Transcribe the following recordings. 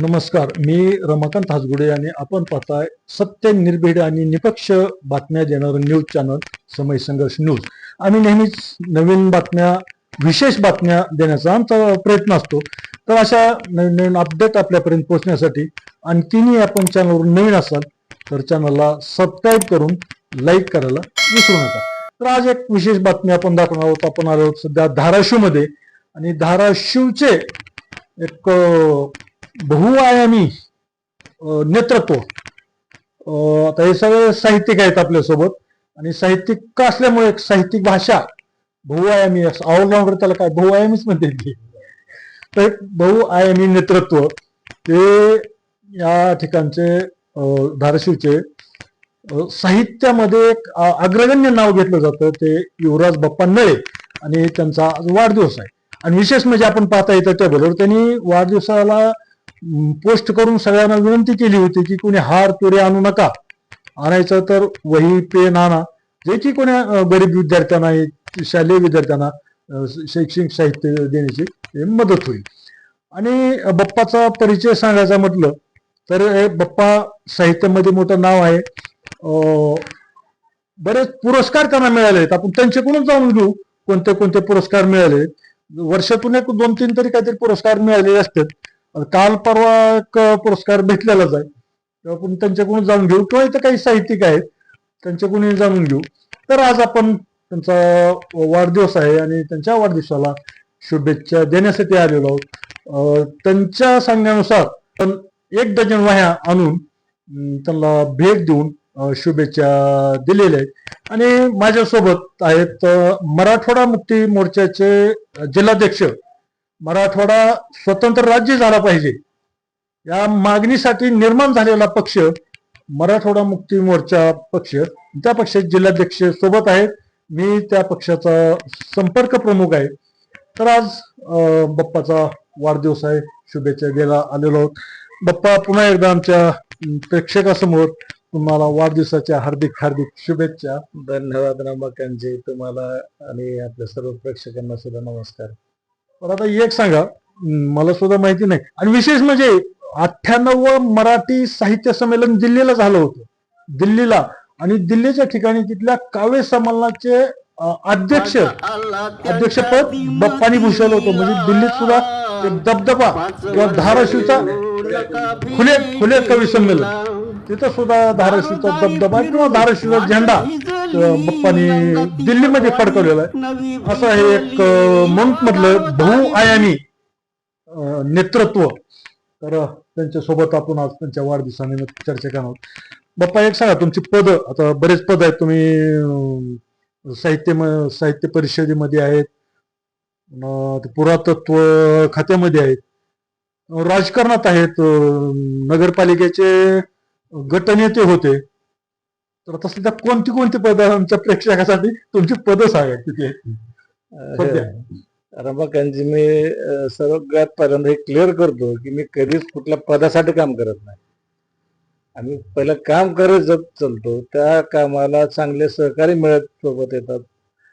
नमस्कार मी रमाकांत हासगुडे आणि आपण पाहताय सत्य निर्भीड आणि निपक्ष बातम्या देणारं न्यूज चॅनल समय संघर्ष न्यूज. आम्ही नेहमीच नवीन बातम्या विशेष बातम्या देण्याचा आमचा प्रयत्न असतो. तर अशा नवीन नवीन अपडेट आपल्यापर्यंत पोहोचण्यासाठी आणखीनही आपण चॅनलवर नवीन असाल तर चॅनलला सबस्क्राईब करून लाईक करायला विसरू नका. तर आज एक विशेष बातमी आपण दाखवणार आहोत. आपण आलो सध्या धाराशिवमध्ये. आणि धाराशिवचे एक बहुआयामी नेतृत्व. आता हे सगळे साहित्यिक आहेत आपल्यासोबत. आणि साहित्यिक का असल्यामुळे एक साहित्यिक भाषा बहुआयामी असं ऑलराऊंडर त्याला काय बहुआयामीच म्हणते ती. तर बहुआयामी नेतृत्व ते या ठिकाणचे धाराशिवचे साहित्यामध्ये एक अग्रगण्य नाव घेतलं जातं. ते युवराज बाप्पा नळे आणि त्यांचा आज वाढदिवस आहे. आणि विशेष म्हणजे आपण पाहता येतं त्याबरोबर त्यांनी वाढदिवसाला पोस्ट करून सगळ्यांना विनंती केली होती की कोणी हार तुरे आणू नका. आणायचं तर वही पेन आणा जे की कोणी गरीब विद्यार्थ्यांना शालेय विद्यार्थ्यांना शैक्षणिक साहित्य देण्याची मदत होईल. आणि बप्पाचा बाप्पाचा परिचय सांगायचा म्हटलं तर हे बाप्पा साहित्यामध्ये मोठं नाव आहे. अं, बरेच पुरस्कार त्यांना मिळाले आहेत. आपण त्यांच्याकडून जाणून घेऊ कोणते कोणते पुरस्कार मिळाले वर्षातून एक दोन तीन तरी काहीतरी पुरस्कार मिळालेले असतात. काल परवा एक पुरस्कार भेटलेलाच आहे. तेव्हा आपण त्यांच्याकडून जाणून घेऊ. किंवा इथं काही साहित्यिक आहेत त्यांच्याकडून जाणून घेऊ. तर आज आपण त्यांचा वाढदिवस आहे आणि त्यांच्या वाढदिवसाला शुभेच्छा देण्यासाठी आलेलो आहोत. त्यांच्या सांगण्यानुसार पण एक डझन वह्या आणून त्यांना भेट देऊन शुभेच्छा दिलेल्या आहेत. आणि माझ्यासोबत आहेत मराठवाडा मुक्ती मोर्चाचे जिल्हाध्यक्ष मराठवाडा स्वतंत्र राज्य झाला पाहिजे. या मागणीसाठी निर्माण झालेला पक्ष मराठवाडा मुक्ती मोर्चा पक्ष त्या पक्षाचे जिल्हाध्यक्ष सोबत आहेत. मी त्या पक्षाचा संपर्क प्रमुख आहे. तर आज बाप्पाचा वाढदिवस आहे. शुभेच्छा द्यायला आलेलो आहोत. बाप्पा पुन्हा एकदा आमच्या प्रेक्षकासमोर तुम्हाला वाढदिवसाच्या हार्दिक हार्दिक शुभेच्छा. धन्यवाद रमाकांतजी. तुम्हाला आणि आपल्या सर्व प्रेक्षकांना सुद्धा नमस्कार. पण आता एक सांगा मला सुद्धा माहिती नाही. आणि विशेष म्हणजे अठ्ठ्याण्णव मराठी साहित्य संमेलन दिल्लीला झालं होतं. दिल्लीला. आणि दिल्लीच्या ठिकाणी तिथल्या काव्य संमेलनाचे अध्यक्ष अध्यक्षपद बप्पानी भूषवलं होतं. म्हणजे दिल्लीत सुद्धा दबदबा किंवा धाराशिवचा खुले खुले कवी संमेलन. तिथं सुद्धा धाराशिवचा दबदबा किंवा धाराशिवचा झेंडा बाप्पानी दिल्लीमध्ये फडकवलेला आहे. असं हे एक मंक मधलं बहुआयामी नेतृत्व. तर त्यांच्यासोबत आपण आज त्यांच्या वाढदिवसानिमित्त चर्चा करणार आहोत. बाप्पा एक सांगा तुमची पद आता बरेच पद आहेत. तुम्ही साहित्य साहित्य परिषदेमध्ये आहेत. पुरातत्व खात्यामध्ये आहेत. राजकारणात आहेत. नगरपालिकेचे गटनेते होते. तर आता सध्या कोणती कोणती पद आमच्या प्रेक्षकासाठी? तुमची आहे तिथे. सध्या. रमाकांतजी मी सर्वात पहिल्यांदा हे क्लिअर करतो की मी कधीच कुठल्या पदासाठी काम करत नाही. आम्ही पहिलं काम करत जत चालतो त्या कामाला चांगले सहकारी मिळत सोबत येतात.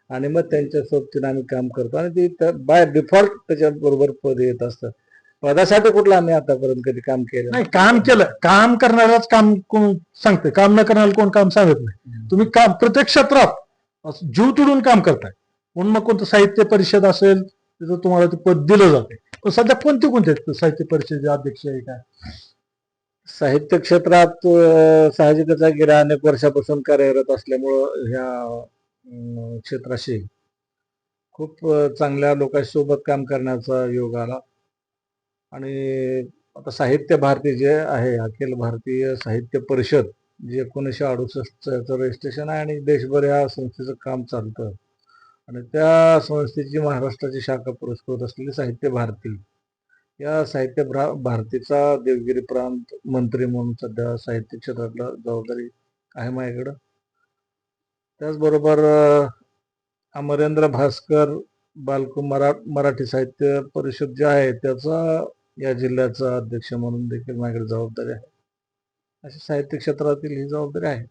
आणि मग त्यांच्या सोबतीने आम्ही काम करतो. आणि ते बाय डिफॉल्ट त्याच्या बरोबर पद येत असतात. पदासाठी कुठलं आम्ही आतापर्यंत कधी काम केलं नाही काम केलं. काम करणाऱ्याच काम कोण सांगते काम न करणाऱ्याला कोण काम सांगत नाही. तुम्ही काम प्रत्येक क्षेत्रात जीव तुडून काम करताय. म्हणून मग कोणतं साहित्य परिषद असेल तिथं तुम्हाला ते पद दिलं जाते पण सध्या कोणते कोणते साहित्य परिषदेचे अध्यक्ष आहे काय साहित्य क्षेत्रात साहजिकच आहे गेल्या अनेक वर्षापासून कार्यरत असल्यामुळं ह्या क्षेत्राशी खूप चांगल्या लोकांसोबत काम करण्याचा योग आला. आणि आता साहित्य भारती जे आहे अखिल भारतीय साहित्य परिषद जे एकोणीसशे अडुसष्टचं रजिस्ट्रेशन आहे आणि देशभर या संस्थेचं काम चालतं. आणि त्या संस्थेची महाराष्ट्राची शाखा पुरस्कृत असलेली साहित्य भारती. या साहित्य भ्रा- भारतीचा देवगिरी प्रांत मंत्री म्हणून सध्या साहित्य क्षेत्रातला जबाबदारी आहे माझ्याकडं त्याचबरोबर अमरेंद्र भास्कर बालकुमारा मराठी साहित्य परिषद जे आहे त्याचा या जिल्ह्याचा अध्यक्ष म्हणून देखील माझ्याकडे जबाबदारी आहे. अशी साहित्य क्षेत्रातील ही जबाबदारी आहे.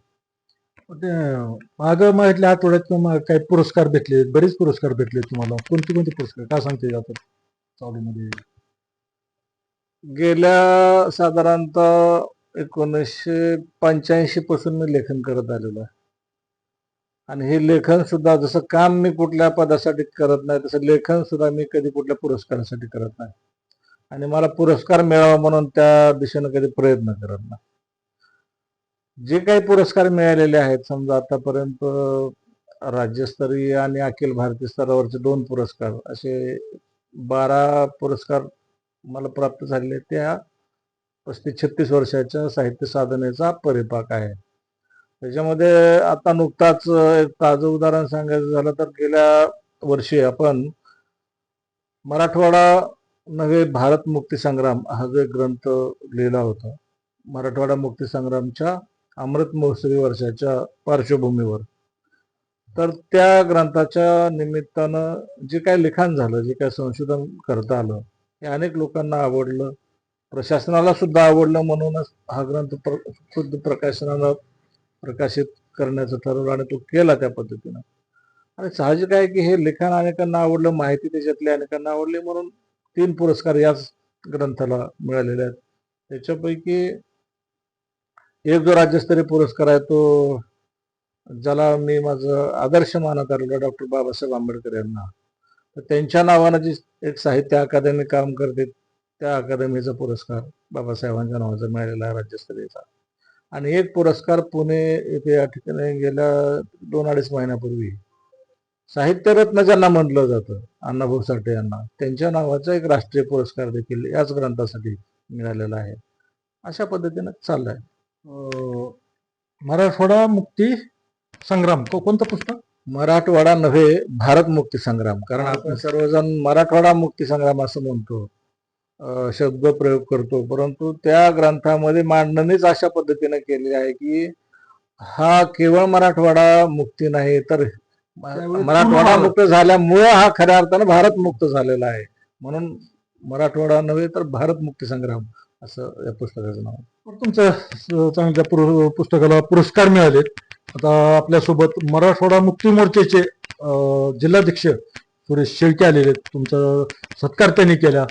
माग मागितल्या आठवड्यात काही पुरस्कार भेटले बरेच पुरस्कार भेटले तुम्हाला. कोणते कोणते पुरस्कार? काय सांगते जातात चालूमध्ये गेल्या साधारणतः एकोणीसशे पंच्याऐंशी पासून मी लेखन करत आलेलो आहे. आणि हे लेखन सुद्धा जसं काम मी कुठल्या पदासाठी करत नाही तसं लेखन सुद्धा मी कधी कुठल्या पुरस्कारासाठी करत नाही. आणि मला पुरस्कार मिळावा म्हणून त्या दिशेनं कधी प्रयत्न करत नाही. जे काही पुरस्कार मिळालेले आहेत समजा आतापर्यंत राज्यस्तरीय आणि अखिल भारतीय स्तरावरचे दोन पुरस्कार असे बारा पुरस्कार मला प्राप्त झालेले त्या पस्तीस छत्तीस वर्षाच्या साहित्य साधनेचा परिपाक आहे. त्याच्यामध्ये आता नुकताच एक ताजं उदाहरण सांगायचं झालं तर गेल्या वर्षी आपण मराठवाडा नव्हे भारत मुक्तीसंग्राम हा जो एक ग्रंथ लिहिला होता मराठवाडा मुक्तीसंग्रामच्या अमृत महोत्सवी वर्षाच्या पार्श्वभूमीवर. तर त्या ग्रंथाच्या निमित्तानं जे काय लिखाण झालं जे काय संशोधन करता आलं हे अनेक लोकांना आवडलं प्रशासनाला सुद्धा आवडलं म्हणूनच हा ग्रंथ प्र खुद्द प्रकाशनाला प्रकाशित करण्याचं ठरवलं आणि तो केला त्या पद्धतीनं. आणि साहजिक आहे की हे लिखाण अनेकांना आवडलं माहिती त्याच्यातली अनेकांना आवडली म्हणून तीन पुरस्कार याच ग्रंथाला मिळालेले आहेत. त्याच्यापैकी एक जो राज्यस्तरीय पुरस्कार आहे तो ज्याला मी माझं आदर्श मानत आलेलो डॉक्टर बाबासाहेब आंबेडकर यांना. तर त्यांच्या नावानं जी एक साहित्य अकादमी काम करते त्या अकादमीचा पुरस्कार बाबासाहेबांच्या नावाचा मिळालेला आहे राज्यस्तरीयचा. आणि एक पुरस्कार पुणे येथे या ठिकाणी गेल्या दोन अडीच महिन्यापूर्वी साहित्यरत्न ज्यांना म्हटलं जातं अण्णाभाऊ साठे यांना. त्यांच्या नावाचा एक राष्ट्रीय पुरस्कार देखील याच ग्रंथासाठी मिळालेला आहे. अशा पद्धतीनं चाललंय. मराठवाडा मुक्ती संग्राम को- कोणतं पुस्तक? मराठवाडा नव्हे भारत मुक्ती संग्राम. कारण आपण सर्वजण मराठवाडा मुक्ती संग्राम असं म्हणतो. शब्द प्रयोग करतो. परंतु त्या ग्रंथामध्ये मांडणीच अशा पद्धतीने केलेली आहे की हा केवळ मराठवाडा मुक्ती नाही तर मराठवाडा मुक्त झाल्यामुळे हा खऱ्या अर्थानं भारत मुक्त झालेला आहे म्हणून मराठवाडा नव्हे तर भारत मुक्ती संग्राम असं या पुस्तकाचं नाव. तुमच्या चांगल्या पुस्तकाला पुरस्कार मिळाले आता आपल्यासोबत मराठवाडा मुक्ती मोर्चाचे जिल्हाध्यक्ष सुरेश शेळके आलेले आहेत. तुमचा सत्कार त्यांनी केला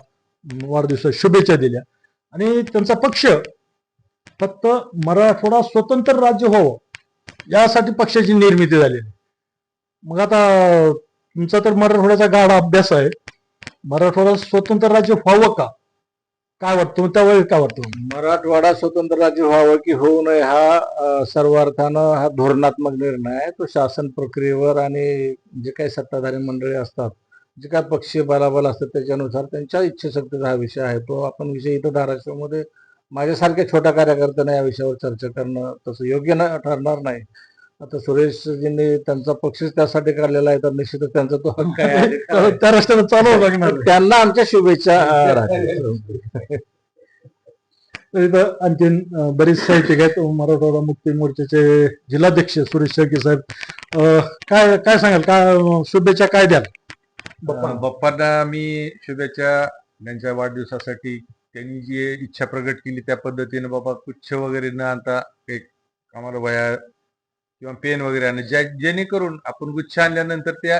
वाढदिवसात शुभेच्छा दिल्या आणि त्यांचा पक्ष फक्त मराठवाडा स्वतंत्र राज्य व्हावं यासाठी पक्षाची निर्मिती झालेली. मग आता तुमचा तर मराठवाड्याचा गाढा अभ्यास आहे. मराठवाडा स्वतंत्र राज्य व्हावं का? काय वाटतं? त्यावेळी काय वाटतं? मराठवाडा स्वतंत्र राज्य व्हावं की होऊ नये हा सर्वार्थानं सर्व अर्थानं हा धोरणात्मक निर्णय आहे. तो शासन प्रक्रियेवर आणि जे काही सत्ताधारी मंडळी असतात जे काय पक्षीय बलाबल असतात त्याच्यानुसार त्यांच्या इच्छाशक्तीचा हा विषय आहे. तो आपण विषय इथं धाराशिवमध्ये माझ्यासारख्या छोट्या कार्यकर्त्यांना या विषयावर चर्चा करणं तसं योग्य न ठरणार नाही. आता सुरेशजींनी त्यांचा पक्षच त्यासाठी काढलेला आहे तर निश्चितच त्यांचा तो हक्क आहे. त्या रस्त्यानं लागणार आहे. त्यांना आमच्या शुभेच्छा आणखीन बरीच साहित्यिक आहेत मराठवाडा मुक्ती मोर्चाचे जिल्हाध्यक्ष सुरेश शेळके साहेब. काय काय सांगाल? अं, शुभेच्छा काय द्याल? बाप्पांना मी शुभेच्छा त्यांच्या वाढदिवसासाठी. त्यांनी जी इच्छा प्रकट केली त्या पद्धतीने बाबा कुच्छ वगैरे न आणता एक आम्हाला वया किंवा पेन वगैरे आणणं ज्या जेणेकरून आपण गुच्छ आणल्यानंतर त्या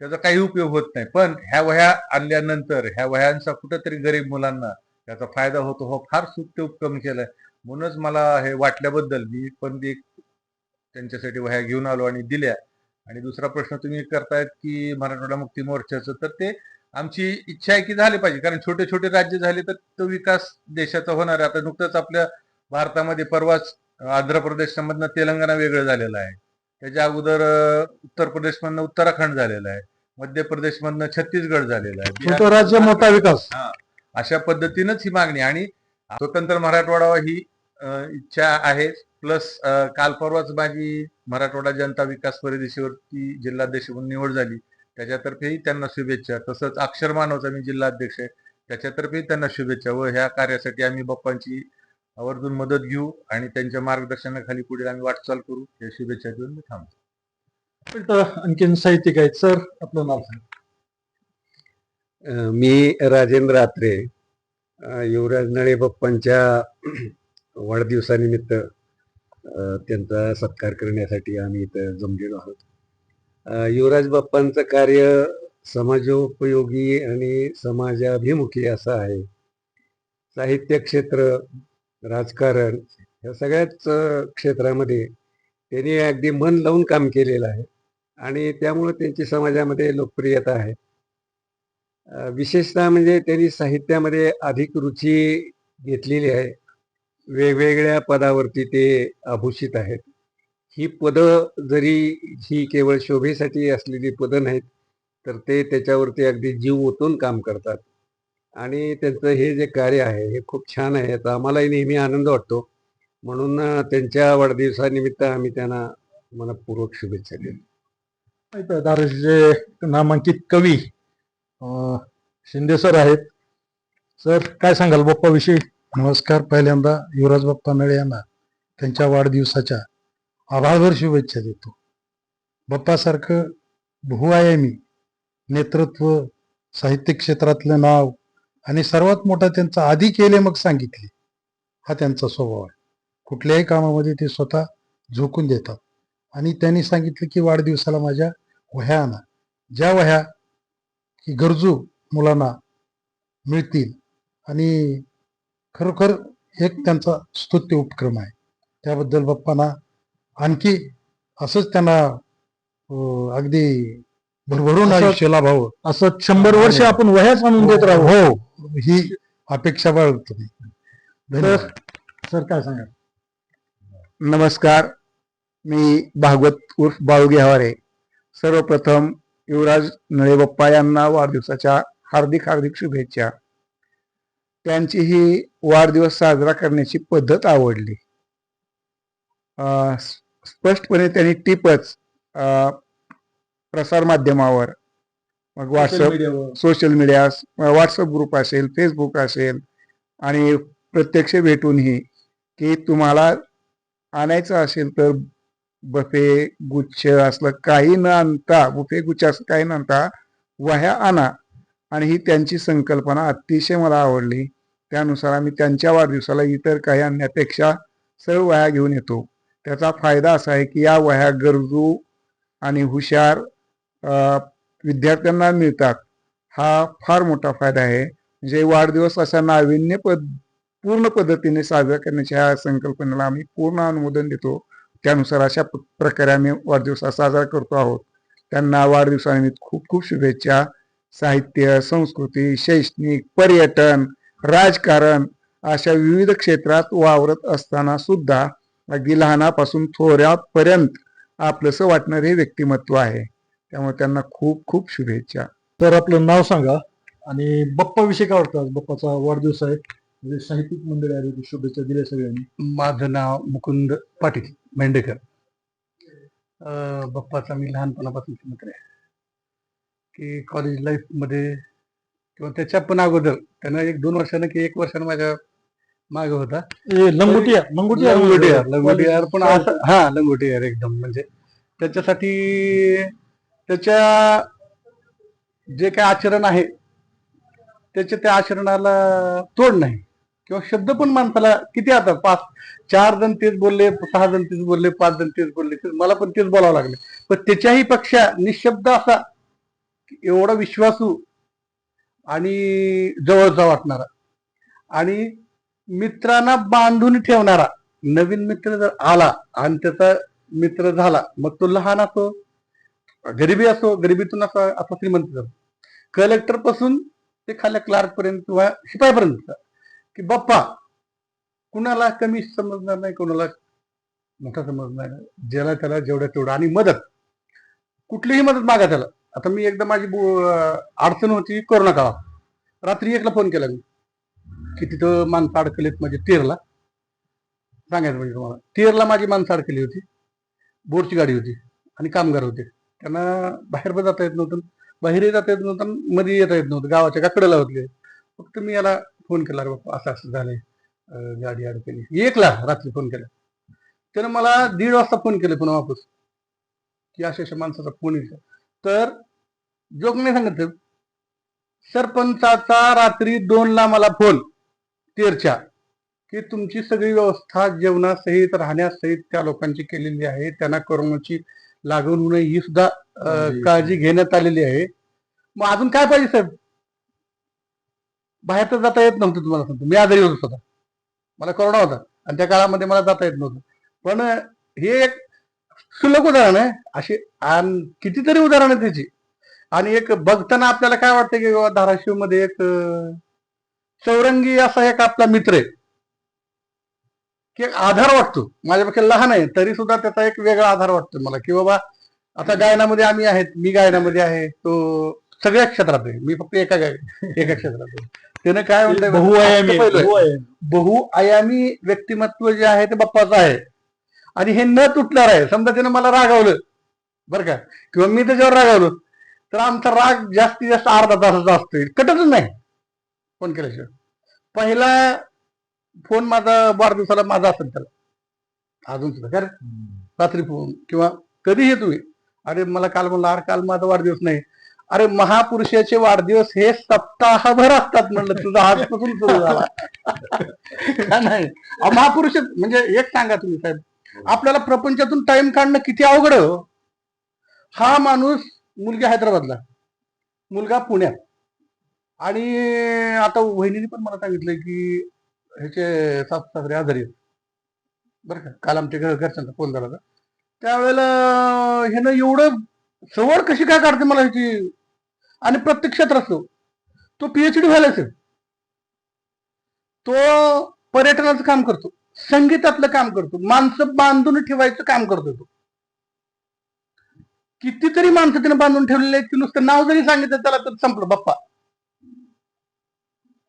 त्याचा काही उपयोग होत नाही. पण ह्या वह्या आणल्यानंतर ह्या वह्यांचा कुठंतरी गरीब मुलांना त्याचा फायदा होतो. हो फार सुत्य उपक्रम केलाय. म्हणूनच मला हे वाटल्याबद्दल मी पण ते त्यांच्यासाठी वह्या घेऊन आलो आणि दिल्या. आणि दुसरा प्रश्न तुम्ही करतायत की मराठवाडा मुक्ती मोर्चाचं तर ते आमची इच्छा आहे की झाले पाहिजे. कारण छोटे छोटे राज्य झाले तर तो विकास देशाचा होणार आहे. आता नुकतंच आपल्या भारतामध्ये परवाच आंध्र प्रदेशमधनं तेलंगणा वेगळं झालेलं आहे. त्याच्या अगोदर उत्तर प्रदेशमधनं उत्तराखंड झालेलं आहे. मध्य प्रदेशमधनं छत्तीसगड झालेलं आहे. छोटं राज्य मोठा विकास. अशा पद्धतीनंच ही मागणी आणि स्वतंत्र मराठवाडा ही इच्छा आहे. प्लस काल परवाच माझी मराठवाडा जनता विकास परिषदेवरती जिल्हाध्यक्ष म्हणून निवड झाली. त्याच्यातर्फेही त्यांना शुभेच्छा. तसंच अक्षर मानवचा मी जिल्हाध्यक्ष आहे. त्याच्यातर्फेही त्यांना शुभेच्छा व ह्या कार्यासाठी आम्ही बाप्पांची आवर्जून मदत घेऊ आणि त्यांच्या मार्गदर्शनाखाली पुढे आम्ही वाटचाल करू. या शुभेच्छा देऊन मी थांबतो. आणखीन साहित्यिक आहेत. सर आपलं नाव सांगा. मी राजेंद्र आत्रे युवराज नळे बाप्पांच्या वाढदिवसानिमित्त अ, त्यांचा सत्कार करण्यासाठी आम्ही इथं जमलेलो आहोत. युवराज बाप्पांचं कार्य समाजोपयोगी आणि समाजाभिमुखी असं आहे. साहित्य क्षेत्र राजकारण ह्या सगळ्याच क्षेत्रामध्ये त्यांनी अगदी मन लावून काम केलेलं आहे. आणि त्यामुळं त्यांची समाजामध्ये लोकप्रियता आहे. विशेषतः म्हणजे त्यांनी साहित्यामध्ये अधिक रुची घेतलेली आहे. वेगवेगळ्या पदावरती ते आभूषित आहेत. ही पदं जरी ही केवळ शोभेसाठी असलेली पदं नाहीत तर ते त्याच्यावरती अगदी जीव ओतून काम करतात. आणि त्यांचं हे जे कार्य आहे हे खूप छान आहे. याचा आम्हालाही नेहमी आनंद वाटतो. म्हणून त्यांच्या वाढदिवसानिमित्त आम्ही त्यांना मनपूर्वक शुभेच्छा देतो. धाराशिवचे नामांकित कवी शिंदे सर आहेत. सर काय सांगाल बाप्पा विषयी नमस्कार पहिल्यांदा युवराज बाप्पा नळे यांना त्यांच्या वाढदिवसाच्या आभाळभर शुभेच्छा देतो. बाप्पासारखं बहुआयामी नेतृत्व साहित्य क्षेत्रातलं नाव आणि सर्वात मोठा त्यांचा आधी केले मग सांगितले. हा त्यांचा स्वभाव आहे. कुठल्याही कामामध्ये ते स्वतः झोकून देतात. आणि त्यांनी सांगितलं की वाढदिवसाला माझ्या वह्या आणा. ज्या वह्या की गरजू मुलांना मिळतील. आणि खरोखर एक त्यांचा स्तुत्य उपक्रम आहे. त्याबद्दल बाप्पांना आणखी असंच त्यांना अगदी भरभरून असं- आयुष्य लाभावं असं शंभर वर्ष आपण वह्याच आणून देत राहू. हो ही. अपेक्षा बाळगतो सर काय सांगाल? नमस्कार. मी भागवत उर्फ बाळुगे हवारे. सर्वप्रथम युवराज नळेबप्पा यांना वाढदिवसाच्या हार्दिक हार्दिक शुभेच्छा. त्यांची ही वाढदिवस साजरा करण्याची पद्धत आवडली. स्पष्टपणे त्यांनी टिपच अं, प्रसार माध्यमावर मग WhatsApp social media WhatsApp group असेल फेसबुक असेल आणि प्रत्यक्ष भेटूनही की तुम्हाला आणायचं असेल तर बफे गुच्छ असलं काही न आणता बुफे गुच्छ असं काही न आणता वह्या आणा. आणि ही त्यांची संकल्पना अतिशय मला आवडली. त्यानुसार आम्ही त्यांच्या वाढदिवसाला इतर काही आणण्यापेक्षा सर्व वह्या घेऊन येतो. त्याचा फायदा असा आहे की या वह्या गरजू आणि हुशार विद्यार्थ्यांना मिळतात. हा फार मोठा फायदा आहे. म्हणजे वाढदिवस अशा नाविन्य पद पूर्ण पद्धतीने साजरा करण्याच्या ह्या संकल्पनेला आम्ही पूर्ण अनुमोदन देतो. त्यानुसार अशा प- प्रकारे आम्ही वाढदिवस साजरा करतो आहोत. त्यांना वाढदिवसानिमित्त खूप खूप शुभेच्छा. साहित्य संस्कृती शैक्षणिक पर्यटन राजकारण अशा विविध क्षेत्रात वावरत असताना सुद्धा अगदी लहानापासून थोड्यापर्यंत आपलंसं वाटणारे हे व्यक्तिमत्व आहे. त्यामुळे त्यांना खूप खूप शुभेच्छा. तर आपलं नाव सांगा आणि बाप्पा विषयी काय वाटतं आज? बाप्पाचा वाढदिवस आहे. म्हणजे साहित्यिक मंडळी आली होती, शुभेच्छा दिल्या सगळ्यांनी. माझं नाव मुकुंद पाटील मेंढेकर. अं, बाप्पाचा मी लहानपणापासून मित्र आहे. की कॉलेज लाईफमध्ये किंवा त्याच्या पण अगोदर त्यानं एक दोन वर्षानं की एक वर्षानं माझ्या मागे होता. ए, लंगोटिया लंगोटिया लंगोटियार पण असं हा लंगोटियार एकदम. म्हणजे त्याच्यासाठी त्याच्या जे काय आचरण आहे त्याच्या त्या आचरणाला तोड नाही. किंवा शब्द पण माणसाला किती आता पाच चार जण तेच बोलले सहा जण तेच बोलले पाच जण तेच बोलले तर मला पण तेच बोलावं लागले. पण त्याच्याही पक्षा निशब्द असा एवढा विश्वासू आणि जवळचा वाटणारा आणि मित्रांना बांधून ठेवणारा नवीन मित्र जर आला आणि त्याचा मित्र झाला मग तो लहान असो गरिबी असो गरिबीतून असो असा श्रीमंत कलेक्टरपासून ते खाल्या क्लार्क पर्यंत किंवा शिपायापर्यंत की बाप्पा कुणाला कमी समजणार नाही कोणाला मोठा समजणार नाही. ज्याला त्याला जेवढं तेवढं आणि मदत. कुठलीही मदत मागा त्याला. आता मी एकदा माझी बो- अडचण होती कोरोना काळात. रात्री एकला फोन केला मी. की तिथं माणसं अडकलीत म्हणजे तेरला सांगायचं म्हणजे तुम्हाला. तेरला माझी माणसं अडकली होती. बोरची गाडी होती. आणि कामगार होते. त्यांना बाहेर पण जाता येत नव्हतं. बाहेरही जाता येत नव्हतं मध्ये येता येत नव्हतं. गावाच्या काकडेला होतले फक्त मी याला फोन केला रे बाप्पा असं असं झालंय. गाडी अडकली. एकला रात्री फोन केला. त्यानं मला दीड वाजता फोन केले पुन्हा वापस. की अशा अशा माणसाचा फोन येईल. तर जोक नाही सांगत सरपंचाचा रात्री दोनला मला फोन तेरच्या. की तुमची सगळी व्यवस्था जेवणासहित राहण्यासहित त्या लोकांची केलेली आहे. त्यांना कोरोनाची लागण होऊ नये ही सुद्धा काळजी घेण्यात आलेली आहे. मग अजून काय पाहिजे साहेब? बाहेर तर जाता येत नव्हतं तुम्हाला सांगतो. मी आजारी होतो स्वतः. मला कोरोना होता. आणि त्या काळामध्ये मला जाता येत नव्हतं. पण हे एक सुलभ उदाहरण आहे. अशी कितीतरी उदाहरण आहे त्याची. आणि एक बघताना आपल्याला काय वाटतं की बाबा धाराशिवमध्ये एक चौरंगी असा एक आपला मित्र आहे. की एक आधार वाटतो. माझ्यापेक्षा लहान आहे तरी सुद्धा त्याचा एक वेगळा आधार वाटतो मला की बाबा आता गायनामध्ये आम्ही आहेत मी गायनामध्ये आहे तो सगळ्या क्षेत्रात आहे मी फक्त एका गाय एका क्षेत्रात आहे. त्यानं काय म्हणतंय बहुआयामी. बहुआयामी. व्यक्तिमत्व जे आहे ते बाप्पाचं आहे. आणि हे न तुटणार आहे. समजा त्यानं मला रागावलं बरं का किंवा मी त्याच्यावर रागावलो तर आमचा राग जास्तीत जास्त अर्धा तासाचा असतोय. कटतच नाही. फोन केल्याशिवाय. पहिला फोन माझा वाढदिवसाला माझा असेल त्याला. अजून सुद्धा. कारण रात्री फोन किंवा कधीही तुम्ही. अरे मला काल म्हणलं अरे काल माझा वाढदिवस नाही. अरे महापुरुषाचे वाढदिवस हे सप्ताहभर असतात म्हणलं. तुझा आजपासून सुरू झाला. नाही? महापुरुष म्हणजे एक सांगा तुम्ही साहेब. आपल्याला प्रपंचातून टाइम काढणं किती अवघड हो. हा माणूस मुलगा हैदराबादला. मुलगा पुण्यात. आणि आता वहिनीने पण मला सांगितलंय की ह्याचे सासू सासरे आजारी आहेत. बरं का? काल आमच्या घर घरच्यांचा फोन झाला होता. त्यावेळेला ह्यानं एवढं सवड कशी काय काढते मला ह्याची? आणि प्रत्येक क्षेत्रात असतो तो पीएचडी व्हायला असेल तो पर्यटनाचं काम करतो. संगीतातलं काम करतो. माणसं बांधून ठेवायचं काम करतो तो. कितीतरी माणसं तिने बांधून ठेवलेले आहेत की नुसतं नाव जरी सांगितलं त्याला तर संपलं. बाप्पा.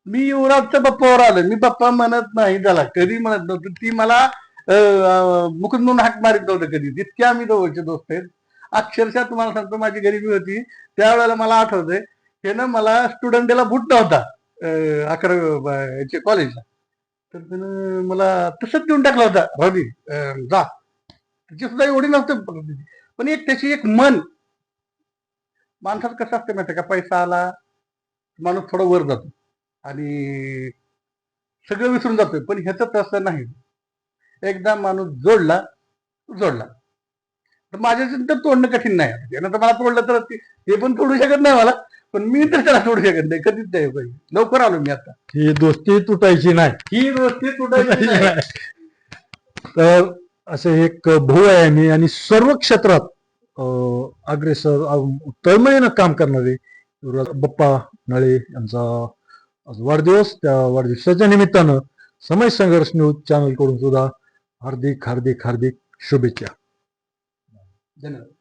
मी युवराजच्या बाप्पावर आलो मी बाप्पा म्हणत नाही त्याला. कधी म्हणत नव्हतं. ती मला अं, मुकुंद म्हणून हाक मारित नव्हतं कधी. जितक्या आम्ही जवळचे दोस्त आहेत अक्षरशः तुम्हाला सांगतो माझी गरिबी होती. त्यावेळेला मला आठवतंय त्यानं मला स्टुडंट डेला बुट नव्हता अकरा याचे कॉलेजला तर त्यानं मला तसंच देऊन टाकला होता रवी जा. त्याची सुद्धा एवढी नव्हतं पण एक त्याची एक मन माणसात कसं असतं माहिती का? पैसा आला माणूस थोडा वर जातो. आणि सगळं विसरून जातोय. पण ह्याचं तसं नाही. एकदा माणूस जोडला जोडला. तर माझ्या तर तोडणं कठीण नाही. त्यानं तर मला तोडलं तर ते- हे पण तोडू शकत नाही मला. पण मी तर त्याला तोडू शकत नाही. कधीच नाही पाहिजे लवकर आलो मी आता. ही दोस्ती तुटायची नाही. ही गोष्टी तुटायची नाही. तर असे एक बहुआयामी आणि सर्व क्षेत्रात अं, अग्रेसर तळमळीनं काम करणारे बाप्पा नळे यांचा वाढदिवस त्या वाढदिवसाच्या निमित्तानं समय संघर्ष न्यूज चॅनलकडून सुद्धा हार्दिक हार्दिक हार्दिक शुभेच्छा. धन्यवाद.